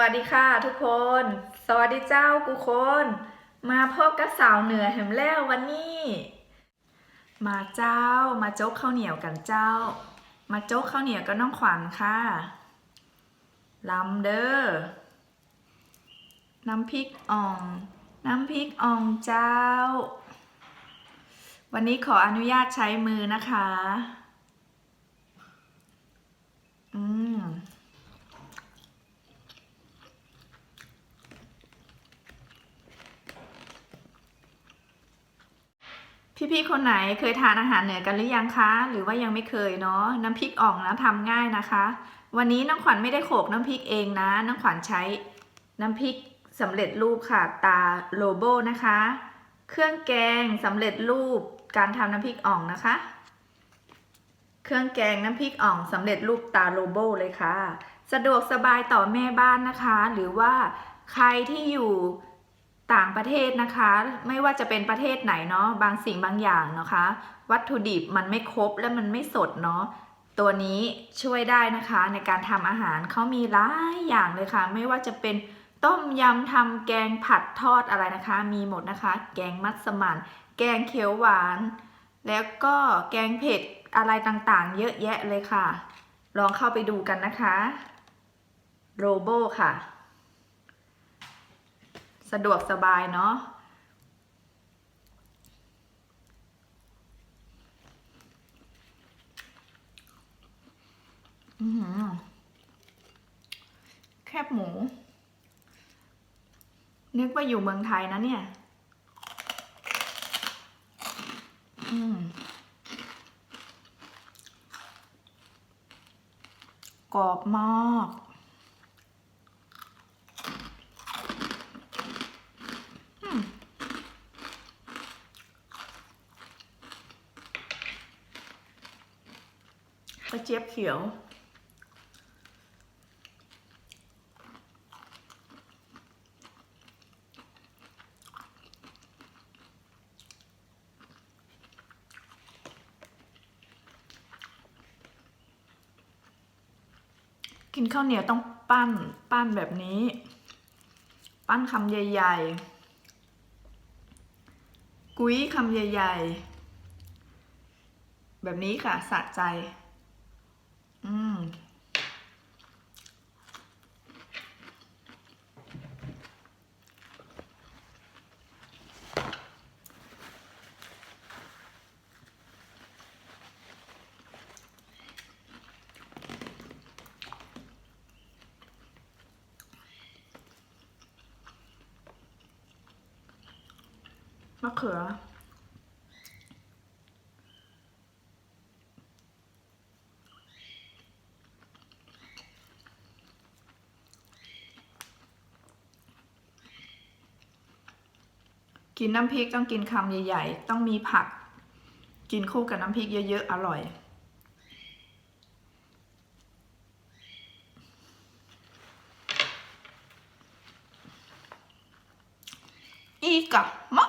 วัสดีค่ะทุกคน สวัสดีเจ้ากูคน มาพบกับสาวเหนือแหมแล้ววันนี้ มาเจ้ามาโจ๊กข้าวเหนียวกันเจ้า มาโจ๊กข้าวเหนียวกับน้องขวัญค่ะลำเด้อน้ำพริกอ่อง น้ำพริกอ่องเจ้า วันนี้ขออนุญาตใช้มือนะคะ อืม พี่ๆคนไหนเคยทานอาหารเหนือกันหรือยังคะ หรือว่ายังไม่เคยเนาะน้ำพริกอ่องนะทำง่ายนะคะ วันนี้น้องขวัญไม่ได้โขกน้ำพริกเองนะ น้องขวัญใช้น้ำพริกสำเร็จรูปค่ะตาโลโบนะคะ เครื่องแกงสำเร็จรูปการทำน้ำพริกอ่องนะคะ เครื่องแกงน้ำพริกอ่องสำเร็จรูปตาโลโบเลยค่ะ สะดวกสบายต่อแม่บ้านนะคะ หรือว่าใครที่อยู่ ต่างประเทศนะคะ ไม่ว่าจะเป็นประเทศไหนเนาะบางสิ่งบางอย่างนะคะ วัตถุดิบมันไม่ครบและมันไม่สดเนาะตัวนี้ช่วยได้นะคะในการทำอาหารเขามีหลายอย่างเลยค่ะ ไม่ว่าจะเป็นต้มยำทำแกงผัดทอดอะไรนะคะ มีหมดนะคะ แกงมัสมั่นแกงเขียวหวาน แล้วก็แกงเผ็ดอะไรต่างๆ เยอะแยะเลยค่ะ ลองเข้าไปดูกันนะคะโรโบค่ะ สะดวกสบายเนาะอืแคบหมู นึกว่าอยู่เมืองไทยนะเนี่ย อืมกรอบมาก ระเจี๊ยบเขียว กินข้าวเหนียวต้องปั้นปั้นแบบนี้ ปั้นคำใหญ่ ๆ กุ้ยคำใหญ่ ๆ แบบนี้ค่ะสะใจ อืมมะเขือ กินน้ำพริกต้องกินคำใหญ่ ๆ ต้องมีผัก กินคู่กับน้ำพริกเยอะๆ อร่อยอีกะมะ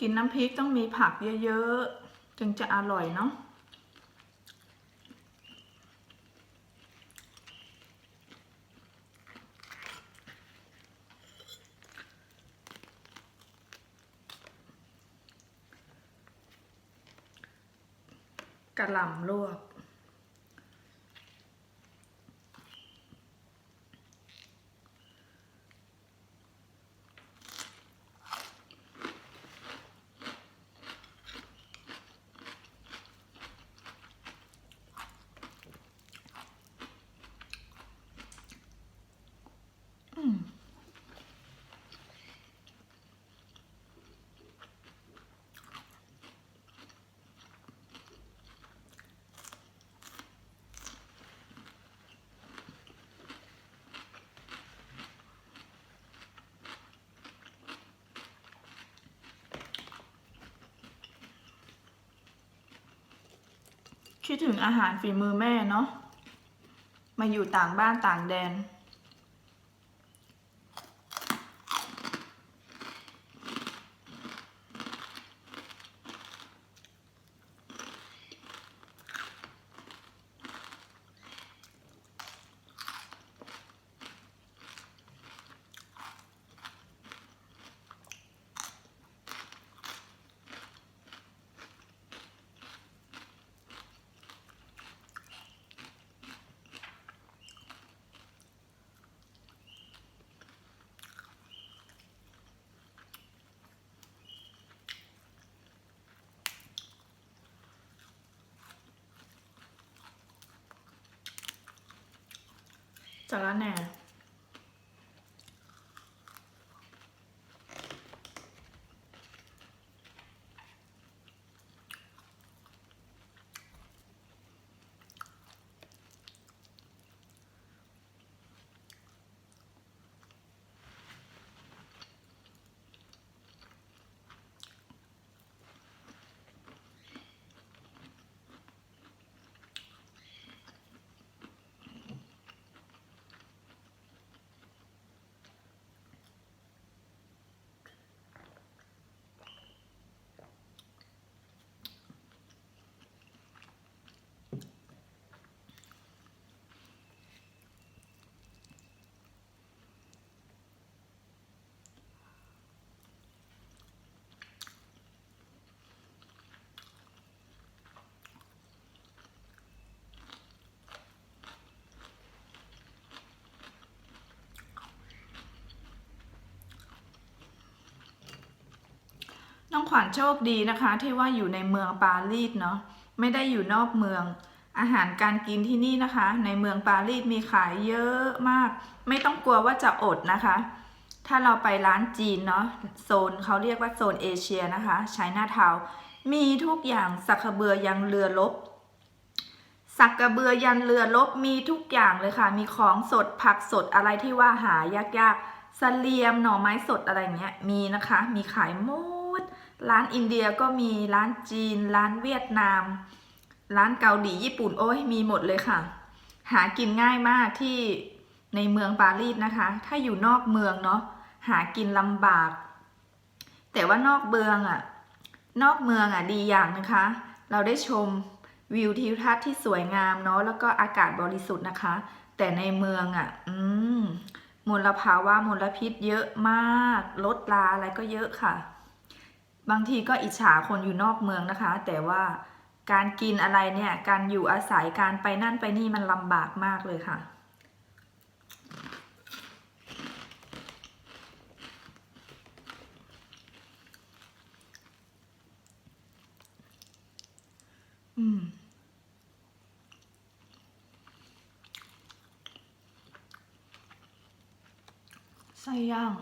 กินน้ำพริกต้องมีผักเยอะๆ จึงจะอร่อยเนาะกระหล่ำลวก คิดถึงอาหารฝีมือแม่เนาะมาอยู่ต่างบ้านต่างแดน จาร้านแหน่ น้องขวัญโชคดีนะคะ ที่ว่าอยู่ในเมืองปารีสเนาะไม่ได้อยู่นอกเมือง อาหารการกินที่นี่นะคะ ในเมืองปารีสมีขายเยอะมาก ไม่ต้องกลัวว่าจะอดนะคะ ถ้าเราไปร้านจีนเนาะโซนเขาเรียกว่าโซนเอเชียนะคะไชน่าทาวมีทุกอย่างสักกระเบือยังเรือลบสักกระเบือยันเรือลบมีทุกอย่างเลยค่ะ มีของสดผักสดอะไรที่ว่าหายากๆเสลียมหน่อไม้สดอะไรเงี้ย มีนะคะ มีขายหมด ร้านอินเดียก็มีร้านจีน ร้านเวียดนาม ร้านเกาหลีญี่ปุ่นโอ้ยมีหมดเลยค่ะ หากินง่ายมากที่ในเมืองปารีสนะคะ ถ้าอยู่นอกเมืองเนาะหากินลำบาก แต่ว่านอกเมืองอะ่ะ นอกเมืองอะดีอย่างนะคะ เราได้ชมวิวทิวทัศน์ที่สวยงามเนาะแล้วก็อากาศบริสุทธิ์นะคะ แต่ในเมืองอะ อืมมลภาวะมลพิษเยอะมาก รถลาอะไรก็เยอะค่ะ บางทีก็อิจฉาคนอยู่นอกเมืองนะคะ แต่ว่าการกินอะไรเนี่ย การอยู่อาศัยการไปนั่นไปนี่มันลำบากมากเลยค่ะอืมไส้ย่าง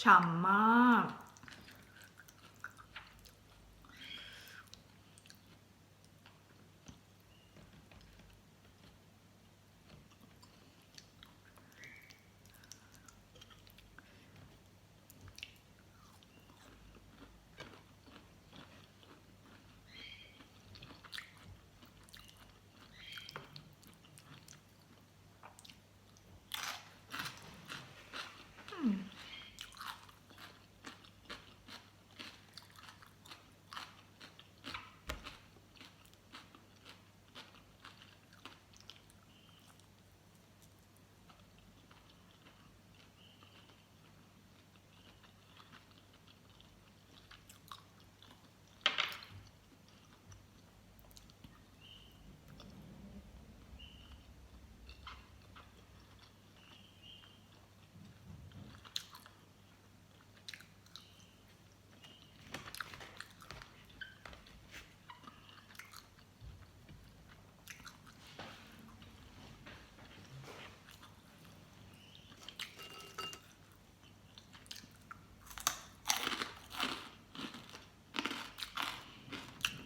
ฉ่ำมาก อ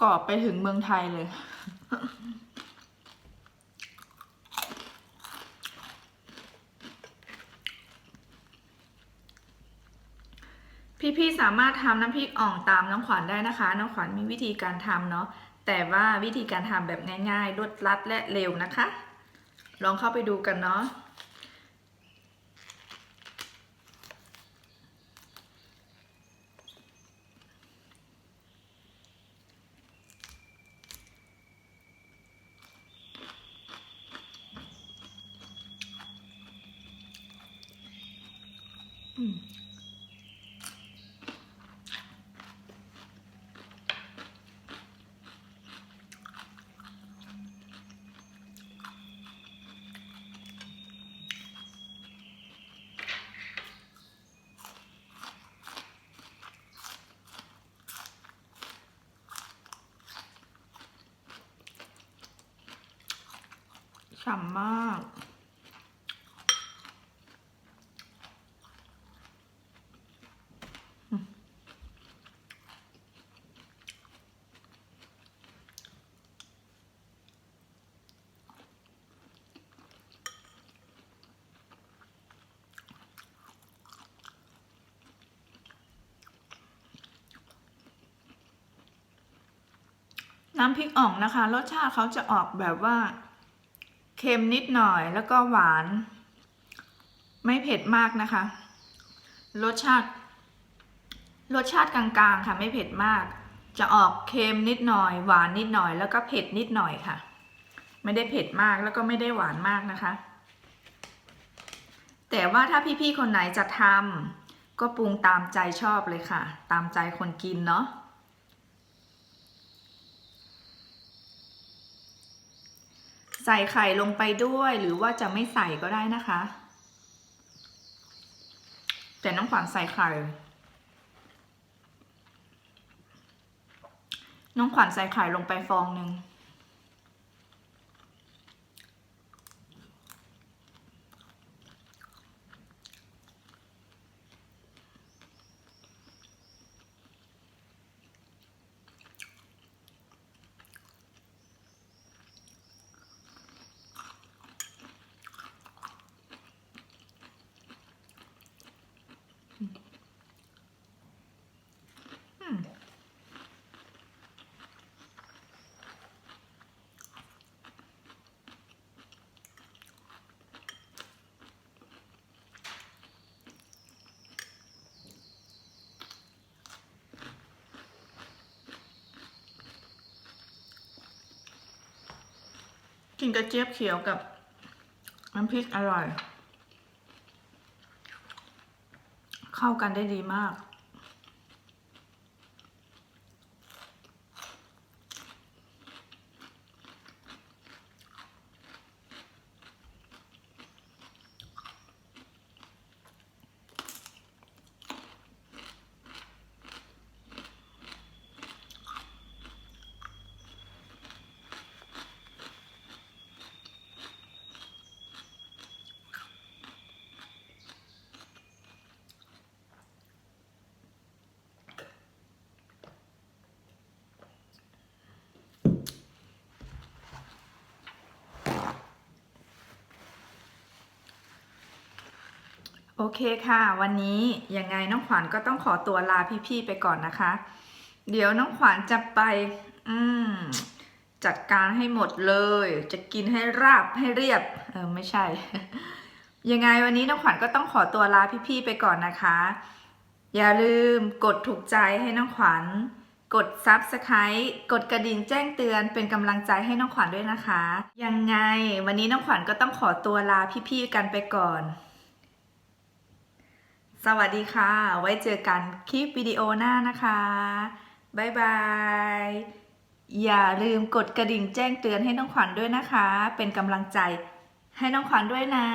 กรอบไปถึงเมืองไทยเลย พี่ๆสามารถทำน้ำพริกอ่องตามน้องขวัญได้นะคะ น้องขวัญมีวิธีการทำเนาะแต่ว่าวิธีการทำแบบง่ายๆรวดรัดและเร็วนะคะ ลองเข้าไปดูกันเนาะ ฉ่ำมาก น้ำพริกอ่องนะคะ รสชาติเขาจะออกแบบว่า เค็มนิดหน่อยแล้วก็หวาน ไม่เผ็ดมากนะคะ รสชาติ รสชาติกลางๆค่ะ ไม่เผ็ดมาก จะออกเค็มนิดหน่อย หวานนิดหน่อย แล้วก็เผ็ดนิดหน่อยค่ะ ไม่ได้เผ็ดมากแล้วก็ไม่ได้หวานมากนะคะ แต่ว่าถ้าพี่ๆคนไหนจะทำก็ปรุงตามใจชอบเลยค่ะ ตามใจคนกินเนาะ ใส่ไข่ลงไปด้วยหรือว่าจะไม่ใส่ก็ได้นะคะ แต่น้องขวัญใส่ไข่ น้องขวัญใส่ไข่ลงไปฟองหนึ่ง กินกระเจี๊ยบเขียวกับน้ำพริกอร่อย เข้ากันได้ดีมาก โอเคค่ะ วันนี้ยังไงน้องขวัญก็ต้องขอตัวลาพี่ๆไปก่อนนะคะ เดี๋ยวน้องขวัญจะไปอืมจัดการให้หมดเลย จะกินให้ราบให้เรียบเออไม่ใช่ ยังไงวันนี้น้องขวัญก็ต้องขอตัวลาพี่ๆไปก่อนนะคะ อย่าลืมกดถูกใจให้น้องขวัญ กด Subscribe กดกระดิ่งแจ้งเตือนเป็นกำลังใจให้น้องขวัญด้วยนะคะ ยังไงวันนี้น้องขวัญก็ต้องขอตัวลาพี่ๆกันไปก่อน สวัสดีค่ะ ไว้เจอกันคลิปวิดีโอหน้านะคะบ๊ายบาย อย่าลืมกดกระดิ่งแจ้งเตือนให้น้องขวัญด้วยนะคะ เป็นกำลังใจให้น้องขวัญด้วยนะ